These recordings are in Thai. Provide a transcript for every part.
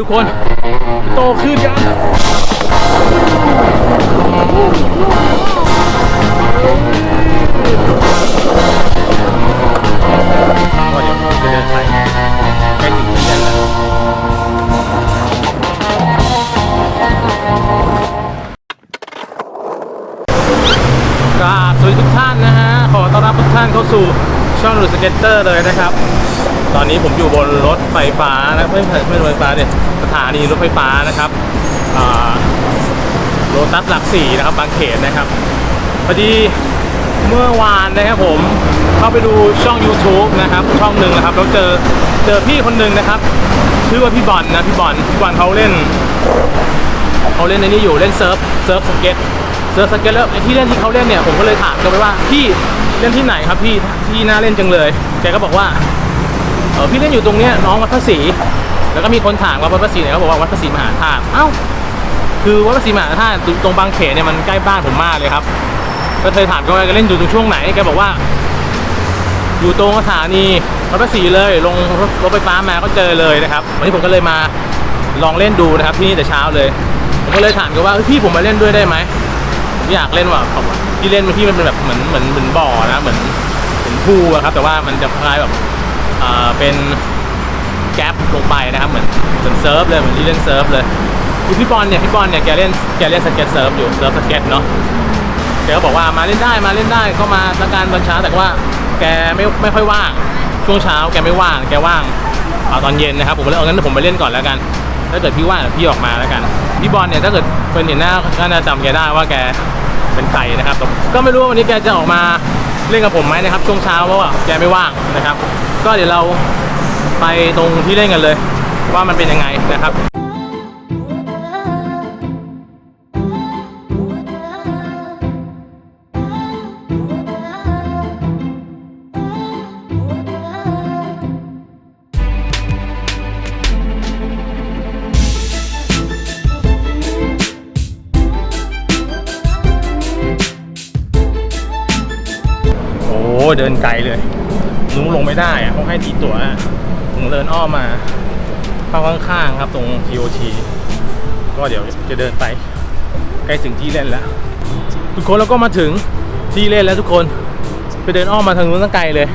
ทุกคนโตขึ้นยังก็เดี๋ยวจะเดินไปใกล้ถึงเรียนแล้วกราบสวัสดีทุกท่านนะฮะ ขอต้อนรับทุกท่านเข้าสู่ช่องรูสเก็ตเตอร์เลยนะครับ ตอนนี้ผมอยู่บนรถไฟฟ้านะไม่ใช่ไม่รถไฟฟ้าเนี่ยสถานีรถไฟฟ้านะครับโรตัสหลักสี่นะครับบางเขนนะครับพอดีเมื่อวานนะครับผมเข้าไปดูช่อง YouTube นะครับ ช่องหนึ่งนะครับแล้วเจอเจอพี่คนหนึ่งนะครับ ชื่อว่าพี่บอลนะพี่บอลพี่บอลเขาเล่นเขาเล่นในนี้อยู่เล่นเซิร์ฟเซิร์ฟสเก็ตเซิร์ฟสเก็ตแล้วไอ้ที่เล่นที่เขาเล่นเนี่ยผมก็เลยถามเขาไปว่าพี่เล่นที่ไหนครับพี่ที่น่าเล่นจังเลยแกก็บอกว่า เออพี่เล่นอยู่ตรงเนี้ยน้องวัดพระศรีแล้วก็มีคนถามว่าวัดพระศรีไหนเขาบอกว่าวัดพระศรีมหาธาตุเอ้าคือวัดพระศรีมหาธาตุตรงบางเขนเนี่ยมันใกล้บ้านผมมากเลยครับก็เคยถามเขาว่าแกเล่นอยู่ตรงช่วงไหนแกบอกว่า อยู่ตรงสถานีวัดพระศรีเลยลงรถไฟฟ้ามาก็เจอเลยนะครับวันนี้ผมก็เลยมาลองเล่นดูนะครับที่นี่แต่เช้าเลยผมก็เลยถามกันว่าพี่ผมมาเล่นด้วยได้ไหมผมอยากเล่นว่ะที่เล่นที่มันเป็นแบบเหมือนเหมือนเหมือนบ่อนะเหมือนเหมือนพูลอะครับ แต่ว่ามันจะคล้ายแบบ เป็นแก๊ปลงไปนะครับเหมือนเหมือนเซิร์ฟเลยเหมือนที่เล่นเซิร์ฟเลยคือพี่บอลเนี่ยพี่บอลเนี่ยแกเล่นแกเล่นสเก็ตเซิร์ฟอยู่เซิร์ฟสเก็ตเนาะแกก็บอกว่ามาเล่นได้มาเล่นได้ก็มาสักการตอนเช้าแต่ว่าแกไม่ไม่ค่อยว่างช่วงเช้าแกไม่ว่างแกว่างเอาตอนเย็นนะครับผมก็เลยเอางั้นผมไปเล่นก่อนแล้วกัน ถ้าเกิดพี่ว่างพี่ออกมาแล้วกันพี่บอลเนี่ยถ้าเกิดเป็นเห็นหน้าก็น่าจำแกได้ว่าแกเป็นใครนะครับก็ไม่รู้ว่าวันนี้แกจะออกมาเล่นกับผมไหมนะครับ ช่วงเช้าเพราะว่าแกไม่ว่างนะครับ ก็เดี๋ยวเราไปตรงที่เล่นกันเลย ว่ามันเป็นยังไงนะครับโอ้เดินไกลเลย นุ้งลงไม่ได้อะเขาให้ตีตั๋วผมเดินอ้อมมาเข้าข้างๆครับตรง TOT ก็เดี๋ยวจะเดินไปใกล้ถึงที่เล่นแล้ว ทุกคนแล้วก็มาถึงที่เล่นแล้วทุกคน ไปเดินอ้อมมาทางนู้นตั้งไกลเลย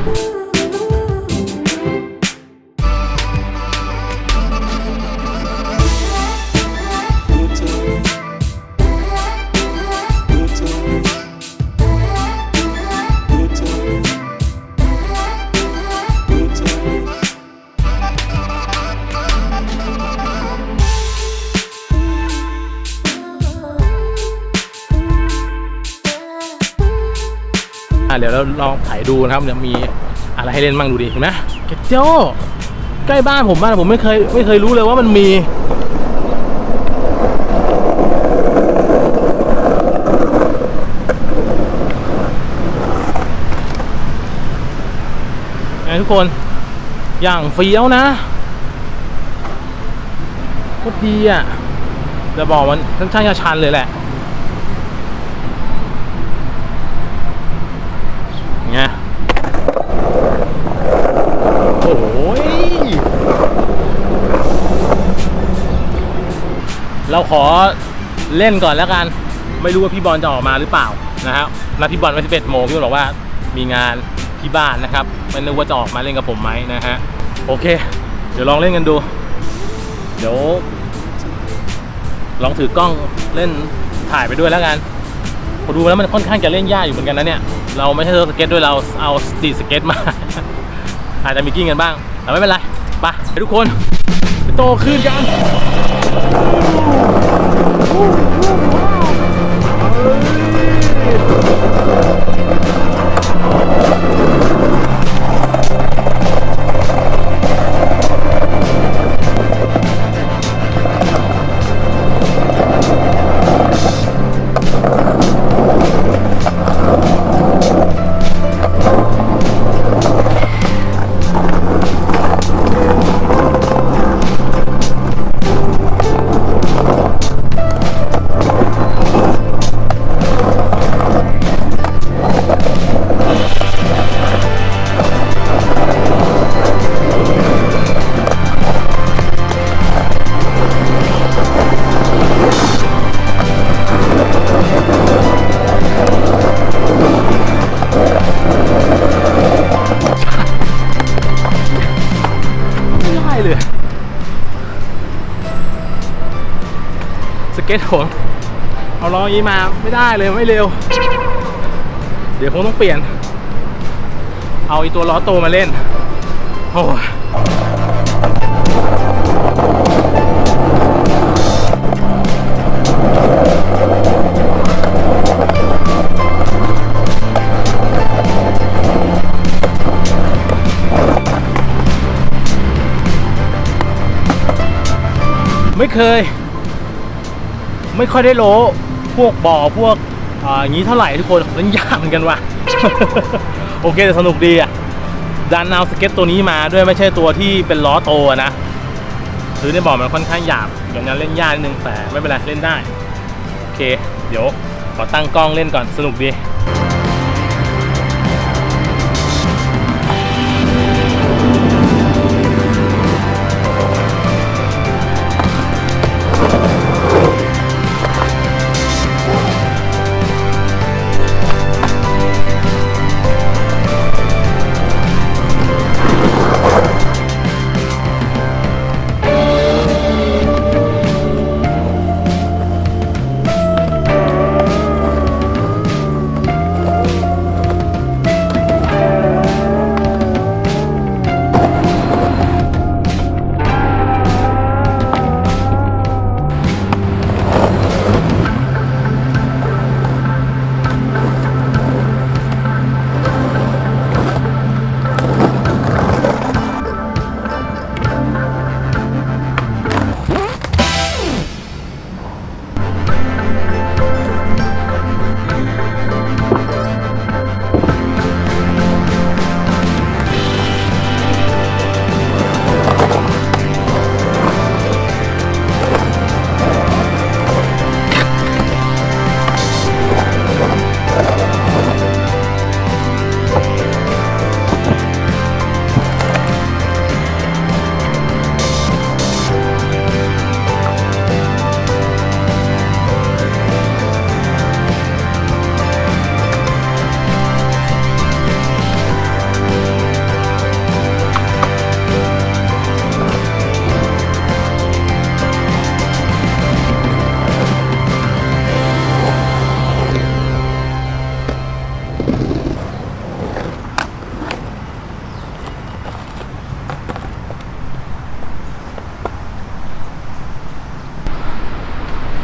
ยวเราลองถ่ายดูนะครับเดี๋ยวมีอะไรให้เล่นบ้างดูดิเห็นไหมเกจโจ้ใกล้บ้านผมมากผมไม่เคยไม่เคยรู้เลยว่ามันมีไงทุกคน อย่างเฟี้ยวนะโคตรดีอะจะบอกมันค่อนข้างจะชันเลยแหละ ไงโอ้ยเราขอเล่นก่อนแล้วกัน ไม่รู้ว่าพี่บอลจะออกมาหรือเปล่านะครับนัดพี่บอลไว้11โมงพี่บอลบอกว่ามีงานที่บ้านนะครับไม่รู้ว่าจะออกมาเล่นกับผมไหมนะฮะโอเค เดี๋ยวลองเล่นกันดู เดี๋ยว ลองถือกล้องเล่นถ่ายไปด้วยแล้วกัน ดูแล้วมันค่อนข้างจะเล่นยากอยู่เหมือนกันนะเนี่ย เราไม่ใช่รถสเก็ตด้วยเราเอาสตีสเก็ตมา อาจจะมีกิ้งกันบ้าง แต่ไม่เป็นไรไปทุกคนไปโตขึ้นกันเฮ้ย ก็ตผม เอาล้ออี้มาไม่ได้เลยไม่เร็ว เดี๋ยวคงต้องเปลี่ยน เอาอีตัวล้อโตมาเล่น โอ้ไม่เคย ไม่ค่อยได้โลพวกบ่อพวกอ่าอย่างนี้เท่าไหร่ทุกคนเล่นยากเหมือนกันว่ะ โอเคแต่สนุกดีอะดันเอาสเก็ตตัวนี้มาด้วยไม่ใช่ตัวที่เป็นล้อโตนะคือในบ่อมันค่อนข้างหยาบอย่างนั้นเล่นยากนิดนึงแต่ไม่เป็นไรเล่นได้ โอเค เดี๋ยวขอตั้งกล้องเล่นก่อนสนุกดี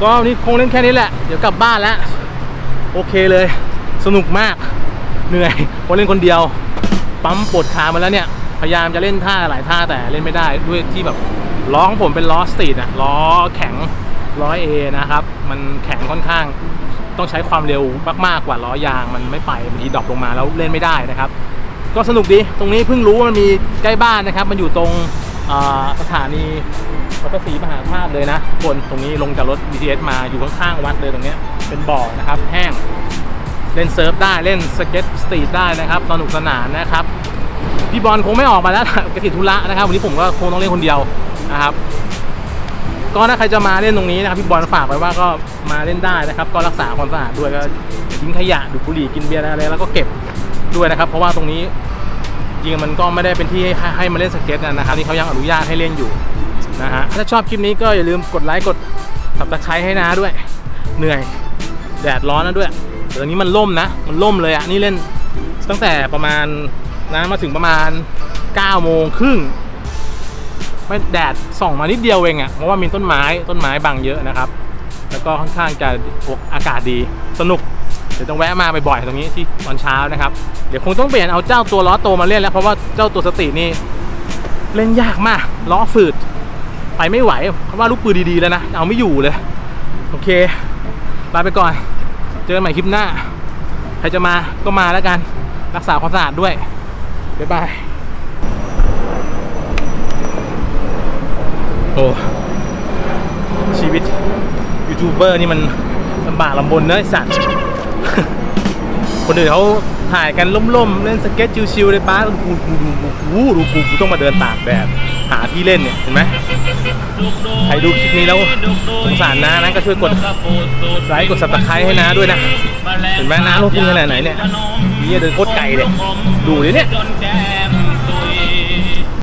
ก็วันนี้คงเล่นแค่นี้แหละ เดี๋ยวกลับบ้านแล้ว โอเคเลย สนุกมาก เหนื่อยเพราะเล่นคนเดียว ปั๊มปวดขามาแล้วเนี่ย พยายามจะเล่นท่าหลายท่าแต่เล่นไม่ได้ด้วยที่แบบล้อของผมเป็นล้อสตรีทอะล้อแข็งล้อเอนะครับ มันแข็งค่อนข้าง ต้องใช้ความเร็วมากๆกว่าล้อยางมันไม่ไปบางทีดรอปลงมาแล้วเล่นไม่ได้นะครับ ก็สนุกดี ตรงนี้เพิ่งรู้ว่ามันมีใกล้บ้านนะครับ มันอยู่ตรงสถานี วัดพระศรีมหาธาตุเลยนะคนตรงนี้ลงจากรถ BTS มาอยู่ข้างๆวัดเลยตรงนี้เป็นบ่อนะครับแห้งเล่นเซิร์ฟได้เล่นสเก็ตสตรีทได้นะครับสนุกสนานนะครับพี่บอลคงไม่ออกมาแล้วกติธุระนะครับวันนี้ผมก็คงต้องเล่นคนเดียวนะครับ ก็ถ้าใครจะมาเล่นตรงนี้นะครับพี่บอลฝากไว้ว่าก็มาเล่นได้นะครับ ก็รักษาความสะอาดด้วยก็ทิ้งขยะดูดบุหรี่กินเบียร์อะไรแล้วก็เก็บด้วยนะครับ เพราะว่าตรงนี้จริงมันก็ไม่ได้เป็นที่ให้ให้มาเล่นสเก็ตนะครับนี่เขายังอนุญาตให้เล่นอยู่ นะฮะถ้าชอบคลิปนี้ก็อย่าลืมกดไลค์กดสับตะไคร้ให้นาด้วย เหนื่อยแดดร้อนนะด้วยแต่ตอนนี้มันล่มนะ มันล่มเลยอะนี่เล่นตั้งแต่ประมาณนะมาถึงประมาณ9โมงครึ่งไม่แดดส่องมานิดเดียวเองอะ่ะเพราะว่ามีต้นไม้ต้นไม้บังเยอะนะครับ แล้วก็ค่อนข้างจะอากาศดีสนุกเดี๋ยวต้องแวะมาบ่อยๆตรงนี้ที่ตอนเช้านะครับ เดี๋ยวคงต้องเปลี่ยนเอาเจ้าตัวล้อโตมาเล่นแล้วเพราะว่าเจ้าตัวสตรีทนี่เล่นยากมากล้อฝืด ไปไม่ไหวเพราะว่าลูกปืนดีๆแล้วนะ เอาไม่อยู่เลย โอเคลาไปก่อน เจอกันใหม่คลิปหน้า ใครจะมาก็มาแล้วกัน รักษาความสะอาดด้วย บ๊ายบาย โอ้ ชีวิตยูทูบเบอร์นี่มันลำบากลำบนเนอะไอ้สัตว์ คนอื่นเขาถ่ายกันล่มๆ เล่นสเก็ตชิวๆเลยป้ากูกูดูกูกูดูกูกูต้องมาเดินตากแดดหาที่เล่นเนี่ยเห็นไหมใครดูคลิปนี้แล้วสงสารนะนะก็ช่วยกดไลค์กดสับตะไคร้ให้นะด้วยนะเห็นไหมน้าลงทุนขนาดไหนเนี่ยนี่เดินโคตรไกลเลยดูดิเนี่ย